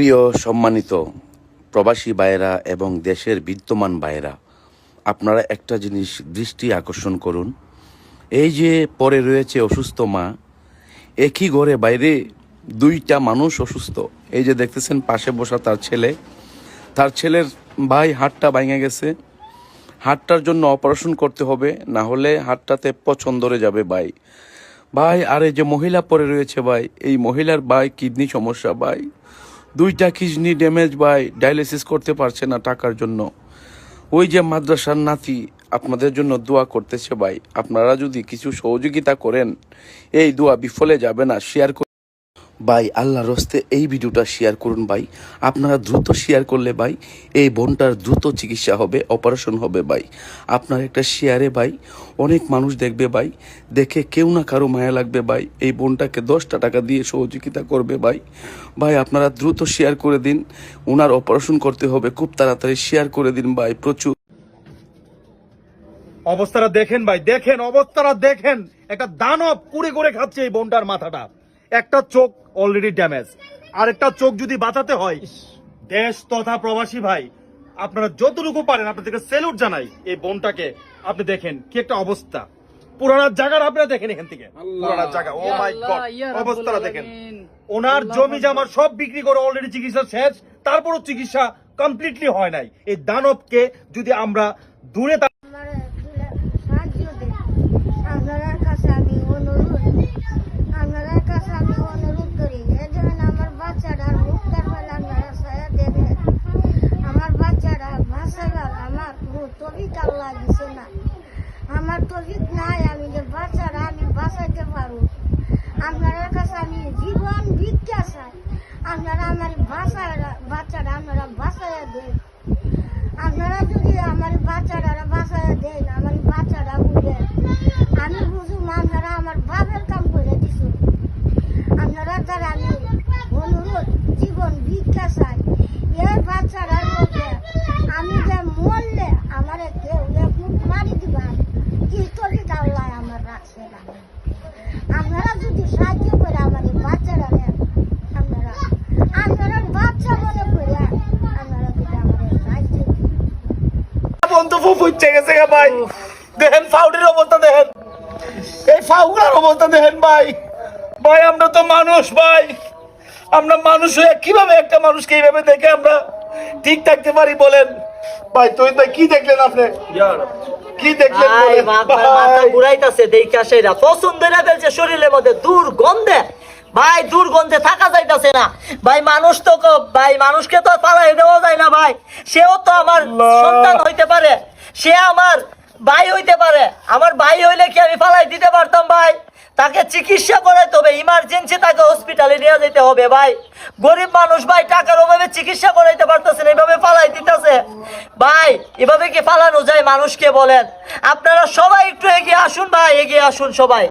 প্রিয়, সম্মানিত প্রবাসী ভাইয়েরা এবং দেশের বিদ্যমান ভাইয়েরা, আপনারা একটা জিনিস দৃষ্টি আকর্ষণ করুন। এই যে পরে রয়েছে অসুস্থ মা একই ঘরে বাইরে দুইটা মানুষ অসুস্থ? এই যে দেখতেছেন, পাশে বসা তার ছেলে। তার ছেলের ভাই হাতটা ভেঙে গেছে। হাটটার জন্য অপারেশন করতে হবে, না হলে হাতটাতে পছন্দরে যাবে ভাই। ভাই, আর এই যে মহিলা পরে রয়েছে ভাই, এই মহিলার ভাই কিডনি সমস্যা ভাই। দুইটা কিডনি ড্যামেজ বাই ডায়ালিসিস করতে পারছে না টাকার জন্য। ওই যে মাদ্রাসার নাতি আপনাদের জন্য দোয়া করতেছে ভাই। আপনারা যদি কিছু সহযোগিতা করেন, এই দোয়া বিফলে যাবে না শেয়ার ভাই আল্লাহ রস্তে এই ভিডিওটা শেয়ার করুন ভাই। আপনারা দ্রুত শেয়ার করলে ভাই, এই বোনটার দ্রুত চিকিৎসা হবে অপারেশন হবে ভাই। আপনার একটা শেয়ারে ভাই, অনেক মানুষ দেখবে ভাই, দেখে কেউ না কারও মায়া লাগবে ভাই। এই বোনটাকে দশটা টাকা দিয়ে সহযোগিতা করবে ভাই। ভাই, আপনারা দ্রুত শেয়ার করে দিন ওনার অপারেশন করতে হবে, খুব তাড়াতাড়ি শেয়ার করে দিন ভাই, প্রচুর। অবস্থাটা দেখেন ভাই, দেখেন, অবস্থাটা দেখেন। একটা দানব কুড়ে করে খাচ্ছে এই বোনটার মাথাটা। একটা চোখ অলরেডি ড্যামেজ আর একটা চোখ যদি বাঁচাতে হয় দেশ তথা প্রবাসী ভাই আপনারা যতটুকু পারেন আপনাদেরকে সেলুট জানাই এই বোনটাকে। আপনি দেখেন কি একটা অবস্থা। পুরানা জায়গার আপনারা দেখেন এখান থেকে। পুরানা জায়গা ও মাই গড অবস্থাটা দেখেন। ওনার জমি জামার সব বিক্রি করে অলরেডি চিকিৎসা শেষ তারপরও চিকিৎসা কমপ্লিটলি হয় নাই। এই দানবকে যদি আমরা দূরে তা- আমার সাহায্য দেন আপনার কাছে আমি অনুরোধ আপনার কাছে আমি অনুরোধ করি এজন্য আমার বাচ্চাটার মুখটার বেলা আপনারা ছায়া দেবেন আমার বাচ্চাটা ভাষাগার আমার কোনো তফিক আল্লাহ না। আমার তফিক নাই, আমি যে বাচ্চারা আমি বাঁচাইতে পারব। আপনার কাছে আমি জীবন ভিক্ষা চাই। আপনারা আমার বাসা বাচ্চারা আপনারা বাঁচাইয়া দেন। আপনারা যদি আমার বাচ্চারা বাসায় দেন, আমার বাচ্চারা বুঝেন আমি বুঝুম, আপনারা আমার বাপের কাম করে দিছ। আপনারা তার আমি অনুরোধ, জীবন ভিক্ষা চাই এই বাচ্চারা মধ্যে আমি যে মরলে আমার কেউ এক আমার রাখছে না। আপনারা যদি সাহায্য করে এই বাচ্চারা নেন আপনারা আপনারা বাচ্চা মনে করে আপনারা যদি আমার সাহায্য। বন্ধু ফুফু গেছে ভাই। দেখেন ফাউডের অবস্থা দেখেন। এই ফাউগুলার অবস্থা দেখেন ভাই। ভাই আমরা তো মানুষ ভাই। আমরা মানুষ হয়ে কীভাবে একটা মানুষকে এইভাবে দেখে আমরা ঠিক থাকতে পারি বলেন? ভাই তুই ভাই কি দেখলেন আপনি? কি দেখলেন ভাই বলেন? মাথা ভাই, ঘুরাইতাছে দেখা সেরা। পছন্দ না ফেলছে শরীরের মধ্যে দুর্গন্ধে। ভাই দুর্গন্ধে থাকা যাইতাছে না। ভাই মানুষ তো ক- ভাই মানুষকে তো পালাই দেওয়া যায় না ভাই। সেও তো আমার সন্তান হইতে পারে। সে আমার ভাই হইতে পারে। আমার ভাই হইলে কি আমি পালাই দিতে পারতাম ভাই? তাকে চিকিৎসা করাইতে হবে ইমার্জেন্সি তাকে হসপিটালে নিয়ে যেতে হবে, ভাই। গরিব মানুষ, ভাই, টাকার অভাবে চিকিৎসা করাইতে পারতেছে না, এভাবে পালাই দিতেছে। ভাই, এভাবে কি পালানো যায়, মানুষকে বলেন। আপনারা সবাই একটু এগিয়ে আসুন, ভাই, এগিয়ে আসুন সবাই।